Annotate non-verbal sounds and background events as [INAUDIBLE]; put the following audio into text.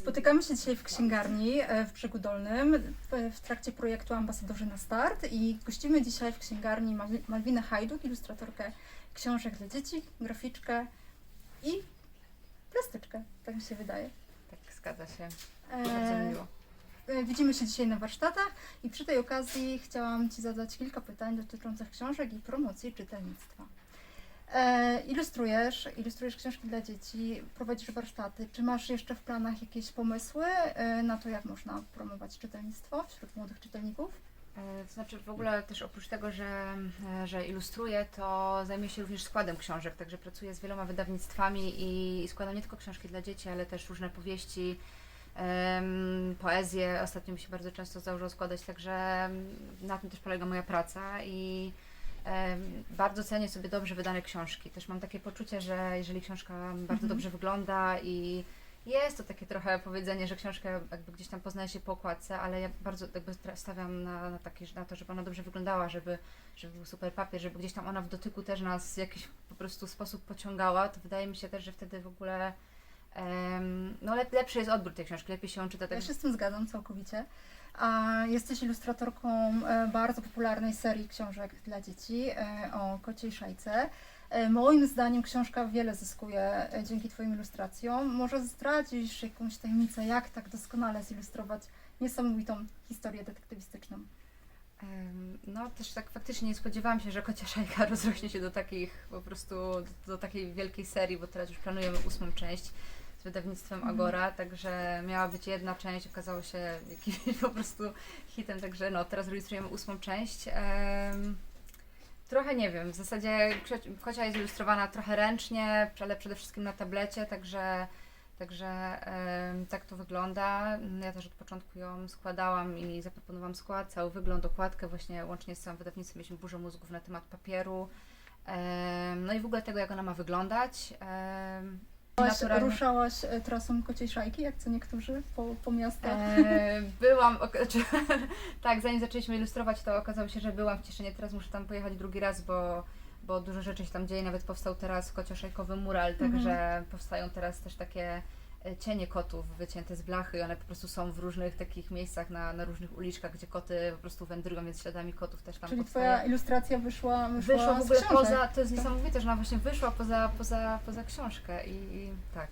Spotykamy się dzisiaj w księgarni e, w Brzegu Dolnym w, trakcie projektu Ambasadorzy na Start i gościmy dzisiaj w księgarni Mal- Malwinę Hajduk, ilustratorkę książek dla dzieci, graficzkę i plastyczkę, tak mi się wydaje. Tak, zgadza się. Bardzo E, miło. e, widzimy się dzisiaj na warsztatach i przy tej okazji chciałam Ci zadać kilka pytań dotyczących książek i promocji czytelnictwa. E, ilustrujesz, ilustrujesz książki dla dzieci, prowadzisz warsztaty. Czy masz jeszcze w planach jakieś pomysły e, na to, jak można promować czytelnictwo wśród młodych czytelników? E, To znaczy w ogóle też oprócz tego, że, e, że ilustruję, to zajmuję się również składem książek, także pracuję z wieloma wydawnictwami i, i składam nie tylko książki dla dzieci, ale też różne powieści, em, poezję. Ostatnio mi się bardzo często zdarzyło składać, także na tym też polega moja praca i bardzo cenię sobie dobrze wydane książki. Też mam takie poczucie, że jeżeli książka bardzo Mhm. dobrze wygląda i jest to takie trochę powiedzenie, że książkę jakby gdzieś tam poznaje się po okładce, ale ja bardzo jakby stawiam na, na, takie, na to, żeby ona dobrze wyglądała, żeby, żeby był super papier, żeby gdzieś tam ona w dotyku też nas w jakiś po prostu sposób pociągała, to wydaje mi się też, że wtedy w ogóle no lep, lepszy jest odbiór tej książki, lepiej się ją czyta. Tak, Ja się z tym zgadzam całkowicie. A jesteś ilustratorką e, bardzo popularnej serii książek dla dzieci e, o kociej szajce. E, Moim zdaniem książka wiele zyskuje dzięki Twoim ilustracjom. Może zdradzisz jakąś tajemnicę, jak tak doskonale zilustrować niesamowitą historię detektywistyczną? No też tak faktycznie nie spodziewałam się, że kocia szajka [LAUGHS] rozrośnie się do takich po prostu, do, do takiej wielkiej serii, bo teraz już planujemy ósmą część z wydawnictwem Mhm. Agora, także miała być jedna część, okazało się jakimś [LAUGHS] po prostu hitem, także no teraz rejestrujemy ósmą część. Em, Trochę nie wiem, w zasadzie kocia jest ilustrowana trochę ręcznie, ale przede wszystkim na tablecie, także Także tak to wygląda. Ja też od początku ją składałam i zaproponowałam skład, cały wygląd, okładkę, właśnie łącznie z całym wydawnictwem mieliśmy burzę mózgów na temat papieru. No i w ogóle tego, jak ona ma wyglądać. Naturalnie- Ruszałaś e, trasą kociej szajki, jak co niektórzy, po, po miastach? E, byłam, ok- czy, [LAUGHS] tak, zanim zaczęliśmy ilustrować, to okazało się, że byłam w Cieszynie, teraz muszę tam pojechać drugi raz, bo, bo dużo rzeczy się tam dzieje, nawet powstał teraz kocioszejkowy mural, Mhm. także powstają teraz też takie e, cienie kotów wycięte z blachy i one po prostu są w różnych takich miejscach, na, na różnych uliczkach, gdzie koty po prostu wędrują, więc śladami kotów też tam Czyli powstaje. Twoja ilustracja wyszła, wyszła, Wyszła w ogóle poza, to jest niesamowite, że ona właśnie wyszła poza, poza, poza książkę i, i tak.